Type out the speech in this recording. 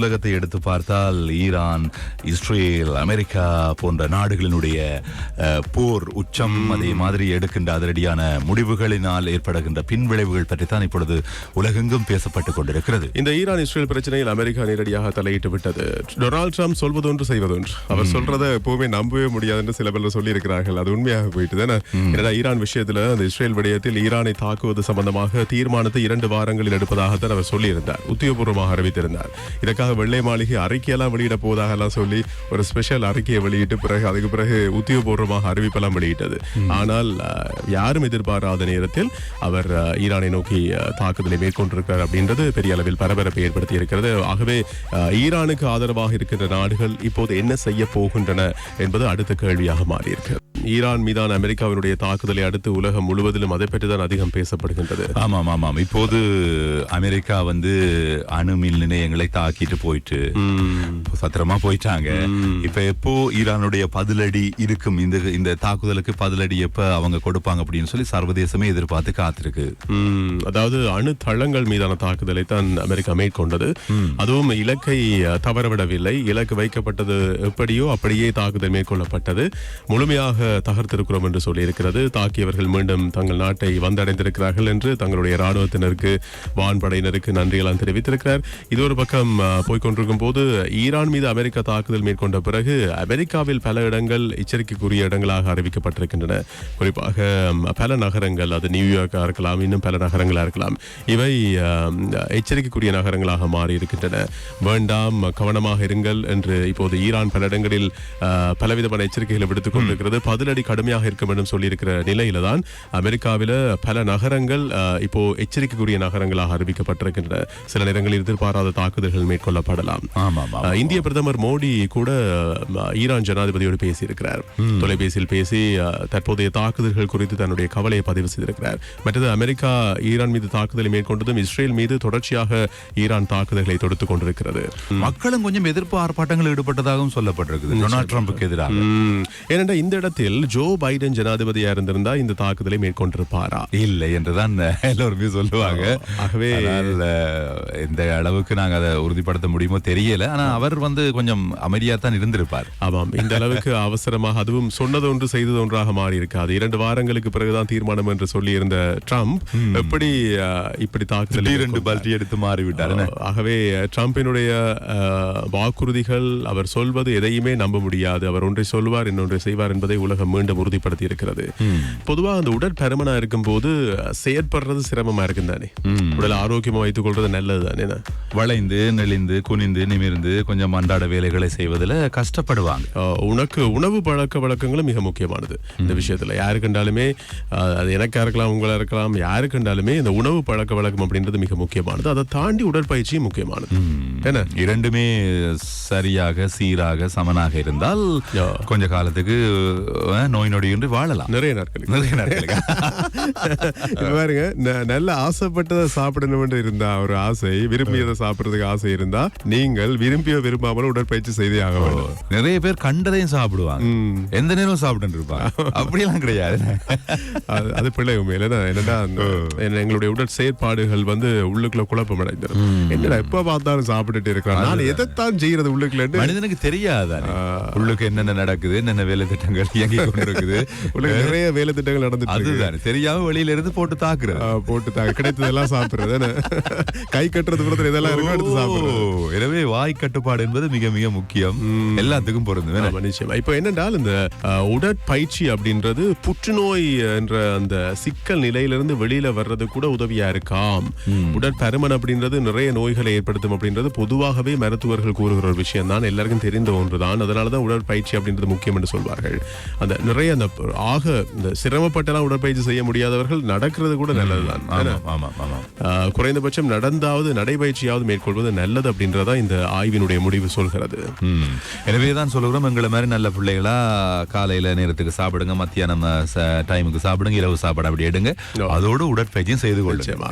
உலகத்தை எடுத்து பார்த்தால் ஈரான் இஸ்ரேல் அமெரிக்கா போன்ற நாடுகளினுடைய போர் உச்சம் அதே மாதிரி எடுக்கின்ற அதிரடியான முடிவுகளினால் ஏற்படுகின்ற பின்விளைவுகள் பற்றித்தான் இப்பொழுது உலகெங்கும் பேசப்பட்டுக் கொண்டிருக்கிறது. இந்த ஈரான் இஸ்ரேல் பிரச்சனையில் அமெரிக்கா நேரடியாக தலையிட்டு விட்டது. Donald Trump சொல்வதொன்று செய்வதொன்று. அவர் சொல்றதை எப்பவுமே நம்பவே முடியாதுன்னு சில பேர் சொல்லி இருக்கிறார்கள் அது உண்மையாக போயிட்டு தானே? ஈரான் விஷயத்துல அந்த இஸ்ரேல் விடயத்தில் ஈரானை தாக்குவது சம்பந்தமாக தீர்மானத்தை இரண்டு வாரங்களில் எடுப்பதாகத்தான் அவர் சொல்லியிருந்தார். உத்தியோகபூர்வமாக அறிவித்திருந்தார். இதற்காக வெள்ளை மாளிகை அறிக்கையெல்லாம் வெளியிட போவதாக எல்லாம் சொல்லி ஒரு ஸ்பெஷல் அறிக்கையை வெளியிட்டு பிறகு அதுக்கு பிறகு உத்தியோகபூர்வமாக அறிவிப்பெல்லாம் வெளியிட்டது. ஆனால் யாரும் எதிர்பாராத நேரத்தில் அவர் ஈரானை நோக்கி தாக்குதலை மேற்கொண்டிருக்கிறார் அப்படின்றது பெரிய அளவில் பரபரப்பை ஏற்படுத்தி இருக்கிறது. ஆகவே ஈரானுக்கு ஆதரவாக இருக்கின்ற நாடுகள் இப்போது என்ன செய்ய போகின்றன என்பது அடுத்த கேள்வியாக மாறியிருக்கு. ஈரான் மீதான அமெரிக்காவினுடைய தாக்குதலை அடுத்து உலகம் முழுவதிலும் அதை பற்றி தான் அதிகம் பேசப்படுகின்றது. ஆமாம் ஆமாம் இப்போது அமெரிக்கா வந்து அணு மின் நிலையங்களை தாக்கிட்டு போயிட்டு சத்திரமா போயிட்டாங்க. இப்ப எப்போ ஈரானுடைய பதிலடி இருக்கும்? இந்த இந்த தாக்குதலுக்கு பதிலடி எப்ப அவங்க கொடுப்பாங்க அப்படின்னு சொல்லி சர்வதேசமே எதிர்பார்த்து காத்திருக்கு. அதாவது அணு தளங்கள் மீதான தாக்குதலை தான் அமெரிக்கா மேற்கொண்டது. அதுவும் இலக்கை தவறவிடவில்லை. இலக்கு வைக்கப்பட்டது எப்படியோ அப்படியே தாக்குதல் மேற்கொள்ளப்பட்டது. முழுமையாக தகர்த்திருக்கிறோம் என்று சொல்லியிருக்கிறது. தாக்கியவர்கள் மீண்டும் தங்கள் நாட்டை வந்தடைந்திருக்கிறார்கள் என்று தங்களுடைய ராணுவத்தினருக்கு வான்படையினருக்கு நன்றியெல்லாம் தெரிவித்திருக்கிறார். இது ஒரு பக்கம் அஹ், போய்க்கொண்டிருக்கும் போது ஈரான் மீது அமெரிக்கா தாக்குதல் மேற்கொண்ட பிறகு அமெரிக்காவில் பல இடங்கள் எச்சரிக்கைக்குரிய இடங்களாக அறிவிக்கப்பட்டிருக்கின்றன. குறிப்பாக பல நகரங்கள் அது நியூயார்க்கா இருக்கலாம் இன்னும் பல நகரங்களா இருக்கலாம் இவை எச்சரிக்கைக்குரிய நகரங்களாக மாறி இருக்கின்றன வேண்டாம் கவனமாக இருங்கள் என்று இப்போது ஈரான் பல இடங்களில் பலவிதமான எச்சரிக்கைகளை விடுத்துக் கொண்டிருக்கிறது. பதிலடி கடுமையாக இருக்கும் என்று சொல்லியிருக்கிற நிலையில தான் அமெரிக்காவில பல நகரங்கள் இப்போ எச்சரிக்கைக்குரிய நகரங்களாக அறிவிக்கப்பட்டிருக்கின்றன. சில நேரங்களில் எதிர்பாராத தாக்குதல்கள் மேற்கொள்ளப்படலாம். இந்திய பிரதமர் மோடி கூட ஈரான் ஜனாதிபதியோடு பேசியிருக்கிறார். தொலைபேசியில் பேசி தற்போதைய தாக்குதல்கள் குறித்து தன்னுடைய கவலையை பதிவு செய்திருக்கிறார். மற்றது அமெரிக்கா ஈரான் மீது தாக்குதலை மேற்கொண்டதும் இஸ்ரேல் மீது தொடர்ச்சியாக ஈரான் தாக்குதல்களை தொடுத்துக் கொண்டிருக்கிறது. மக்களும் கொஞ்சம் எதிர்ப்பு ஆர்ப்பாட்டங்கள் ஈடுபட்டதாகவும் சொல்லப்பட்டிருக்குது. டொனால்ட் ட்ரம்புக்கு எதிராக. ஏனென்றால் இந்த இடத்தில் ஜோ பைடன் ஜனாதிபதியா இருந்திருந்தா இந்த தாக்குதலை மேற்கொண்டிருப்பாரா? இல்லை என்றுதான் எல்லோருமே சொல்லுவாங்க. ஆகவே ஆனால், எந்த அளவுக்கு நாங்க அதை உறுதிப்படுத்த முடியுமோ தெரியல. ஆனா அவர் வந்து கொஞ்சம் அமைதியா தான் இருந்திருப்பார். ஆமாம். இந்த அளவுக்கு அவசரமாக அதுவும் சொன்னது ஒன்று செய்தது ஒன்றாக மாறி இருக்காது இரண்டு வாரங்களுக்கு பிறகுதான் தீர்மானம் என்று சொல்லியிருந்த ட்ரம்ப் எப்படி இப்படி தாக்குதல் திடீரென்று பல்டி எடுத்து மாறிவிட்டார்? ஆகவே ட்ரம்பினுடைய வாக்குறுதிகள் அவர் சொல்வது எதையுமே நம்ப முடியாது. அவர் ஒன்றை சொல்வார் இன்னொன்றை செய்வார் என்பதை உலகம் மீண்டும் உறுதிப்படுத்தி இருக்கிறது பொதுவா அந்த உடற்பருமனா இருக்கும் போது செயற்படுறது சிரமமா இருக்கும் தானே உடல் ஆரோக்கியமா வைத்துக் கொள்றது நல்லது தானே வளைந்து நெளிந்து குனிந்து நிமிர்ந்து கொஞ்சம் அன்றாட வேலைகளை செய்வதில் கஷ்டப்படுவாங்க. உனக்கு உணவு பழக்க வழக்கங்களும் மிக முக்கியமானது. இந்த விஷயத்துல யாரு கண்டாலுமே அது எனக்கா இருக்கலாம் உங்களா இருக்கலாம் யாரு கண்டாலுமே இந்த உணவு பழக்க வழக்கம் அப்படின்றது மிக முக்கியமானது. அதை தாண்டி உடற்பயிற்சியும் முக்கியமானது. என்ன? இரண்டுமே சரியாக சீராக சமனாக இருந்தால். கொஞ்ச காலத்துக்கு நோய் நொடியின்றி வாழலாம். நிறைய நாட்களுக்கு. நிறைய இப்ப பாருங்க நல்ல ஆசைப்பட்டதை சாப்பிடணும்னு இருந்தா ஒரு ஆசை விரும்பியதை சாப்பிடுறதுக்கு ஆசை இருந்தா நீங்கள் விரும்பிய விரும்பாமல் உடற்பயிற்சி செய்தே ஆக வேண்டும். நிறைய பேர் கண்டதையும் சாப்பிடுவாங்க. எந்த நேரம் சாப்பிட்டு இருப்பாங்க. அப்படியெல்லாம் கிடையாது. அது- பிள்ளை உண்மையில. என்னன்னா எங்களுடைய உடல் செயற்பாடுகள் வந்து உள்ளுக்குள்ள குழப்பம் அடைஞ்சிடும் என்னடா எப்ப பார்த்தாலும் சாப்பிட்டுட்டு இருக்கிறான்? நான் எதைத்தான் செய்யறது உள்ளுக்குள்ளன்னு? மனிதனுக்கு தெரியாதானே? உள்ளுக்கு என்னென்ன நடக்குது என்னென்ன வேலை திட்டங்கள் இயங்கி கொண்டிருக்குது? உள்ளுக்கு நிறைய வேலை திட்டங்கள் நடந்துட்டு. அதுதானே. தெரியாம வெளியில இருந்து போட்டு தாக்குறது. போட்டு தா- கிடைத்ததெல்லாம் சாப்பிடுறது? கை கட்டுறது புறத்துல இதெல்லாம் இருக்கும் எடுத்து சாப்பிடுறது. ஓ, எனவே வாய் கட்டுப்பாடு என்பது மிக மிக முக்கியம். எல்லாத்துக்கும் பொருந்தும். நிச்சயமா. இப்போ என்னென்றால் இந்த உடற்பயிற்சி அப்படின்றது புற்றுநோய் என்ற அந்த சிக்கல் நிலையிலிருந்து வெளியில வர்றது கூட உதவியா இருக்காம். உடற்பருமன் அப்படின்றது நிறைய நோய்களை ஏற்படுத்தும் அப்படின்றது பொதுவாகவே மருத்துவர்கள் கூறுகிற ஒரு விஷயம் தான். எல்லாருக்கும் தெரிந்த ஒன்றுதான் அதனாலதான் உடற்பயிற்சி அப்படின்றது முக்கியம் என்று சொல்வார்கள். அந்த நிறைய அந்த ஆக இந்த சிரமப்பட்டெல்லாம் உடற்பயிற்சி செய்ய முடியாதவர்கள் நடக்கிறது கூட நல்லதுதான். குறைந்தபட்சம் நடந்தாவது நடைபயிற்சியாவது மேற்கொள்வது நல்லது அப்படின்றதா இந்த ஆய்வினுடைய முடிவு சொல்கிறது. ம். எனவேதான் சொல்லுகிறோம் எங்களை மாதிரி நல்ல பிள்ளைகளா காலையில நேரத்துக்கு சாப்பிடுங்க மத்தியானம் டைமுக்கு சாப்பிடுங்க இரவு சாப்பாடு அப்படி எடுங்க. அதோடு உடற்பயிற்சியும் செய்து நிச்சயமா.